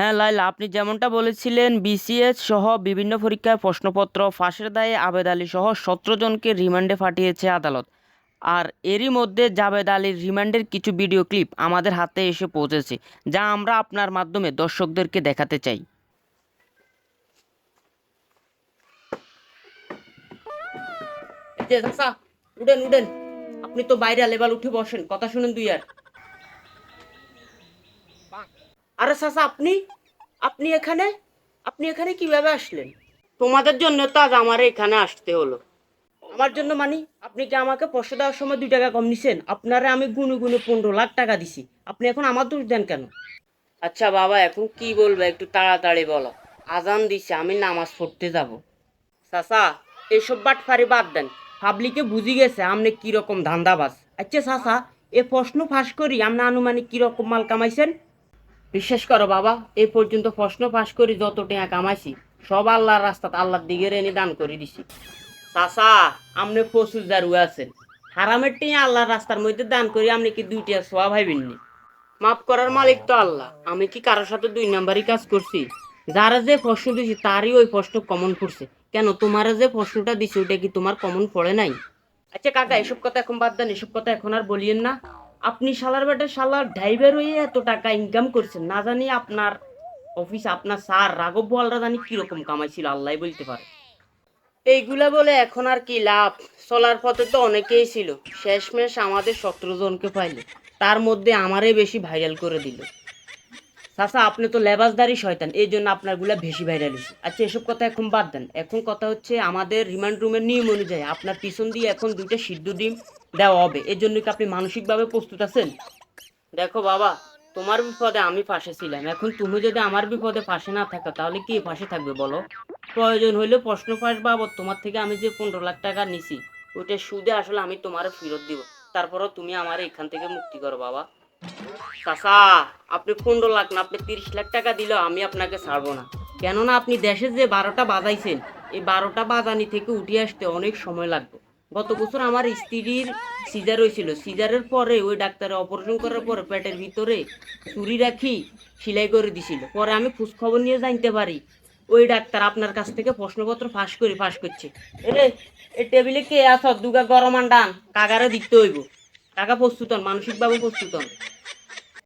হ্যাঁ লাইলা আপনি যেমনটা বলেছিলেন বিসিএস সহ বিভিন্ন পরীক্ষায় প্রশ্নপত্র, ফাঁসের দায়ে আবেদ আলী সহ সতেরো জনকে রিমান্ডে পাঠিয়েছে আদালত। আর এরই মধ্যে জাবেদ আলীর রিমান্ডের কিছু ভিডিও ক্লিপ আমাদের হাতে এসে পৌঁছেছে, যা আমরা আপনার মাধ্যমে দর্শকদেরকে দেখাতে চাই। উঠেন উঠেন। আপনি তো বাইরে লেবাল উঠে বসেন, কথা শুনেন দুই আর। আরে চাচা আপনি? আপনি এখানে? আপনি এখানে কীভাবে আসলেন? তোমাদের জন্য তো আজ আমার এখানে আসতে হলো। আমার জন্য মানি? আপনি কি আমাকে পয়সা দেওয়ার সময় দুই টাকা কম নিছেন? আপনারে আমি গুনে গুনে পনেরো লাখ টাকা দিছি। আপনি এখন আমার দোষ দেন কেন? আচ্ছা বাবা এখন কি বলব একটু তাড়াতাড়ি বলো। আজান দিছে আমি নামাজ পড়তে যাব। চাচা এইসব বাটফারি বাদ দেন। পাবলিকে বুঝি গেছে আপনি কীরকম ধান্দাবাজ। আচ্ছা চাচা এ প্রশ্ন ফাঁস করি আপনি আনুমানিক কীরকম মাল কামাইছেন? বিশ্বাস করো বাবা এই পর্যন্ত প্রশ্ন ফাঁস করি যত টাকা কামাইছি, সব আল্লাহর রাস্তাতে আল্লাহর দিকে রেনে দান করে দিছি। চাচা আপনি প্রচুর জারু আছেন হারামের টিয়া আল্লাহর রাস্তার মধ্যে দান করি, আপনি কি দুইটা সোয়া ভাইবেননি মাফ করার মালিক তো আল্লাহ, আমি কি কারোর সাথে দুই নাম্বারই কাজ করছি? যারা যে প্রশ্ন দিছি, তারই ওই প্রশ্ন কমন পড়ছে কেন তোমার যে প্রশ্নটা দিছি ওটা কি তোমার কমন পড়ে নাই? আচ্ছা কাকা, এসব কথা এখন বাদ দেন, এসব কথা এখন আর বলিয়েন না। আপনি শালার বেটা, শালার ড্রাইভার হয়ে এত টাকা ইনকাম করছেন, না জানি আপনার অফিস আপনার স্যার রাঘব বলরা জানি কীরকম কামাইছিল আল্লাহ বলতে পারে। এইগুলা বলে এখন আর কি লাভ? চলার পথে তো অনেকেই ছিল। শেষমেশ আমাদের সতেরো জনকে পাইলে। তার মধ্যে আমারে বেশি ভাইরাল করে দিল। চাচা, আপনি তো লেবাসদারি শয়তান, এই জন্য আপনারগুলা বেশি ভাইরাল হয়েছে আচ্ছা এসব কথা এখন বাদ দেন। এখন কথা হচ্ছে আমাদের রিমান্ড রুমের নিয়ম অনুযায়ী আপনার পিছন দিয়ে এখন দুইটা সিদ্ধ ডিম দেওয়া হবে। এর জন্য কি আপনি মানসিকভাবে প্রস্তুত আছেন? দেখো বাবা, তোমার বিপদে আমি পাশে ছিলাম। এখন তুমি যদি আমার বিপদে পাশে না থাকো, তাহলে কি পাশে থাকবে বলো? প্রয়োজন হইলে প্রশ্ন ফাঁস বাবদ, তোমার থেকে আমি যে পনেরো লাখ টাকা নিছি, ওইটা সুদে আসলে আমি তোমার ফেরত দিব। তারপরও তুমি আমার এখান থেকে মুক্তি করো বাবা। চাচা, আপনি পনেরো লাখ না, আপনি তিরিশ লাখ টাকা দিলেও আমি আপনাকে ছাড়বো না। কেননা আপনি দেশে যে বারোটা বাজাইছেন, এই বারোটা বাজানি থেকে উঠে আসতে অনেক সময় লাগবে। গত বছর আমার স্ত্রীর সিজার হয়েছিল। সিজারের পরে ওই ডাক্তারে অপারেশন করার পরে পেটের ভিতরে চুরি রাখি, সেলাই করে দিছিল। পরে আমি খোঁজ খবর নিয়ে জানতে পারি, ওই ডাক্তার আপনার কাছ থেকে প্রশ্নপত্র ফাঁস করে, ফাঁস করছে। এরে, এই টেবিলে কে আস দুগা গরম আন্ডান, কাগারে দিতে হইব। কাকা প্রস্তুত হন মানসিকভাবে প্রস্তুত হন।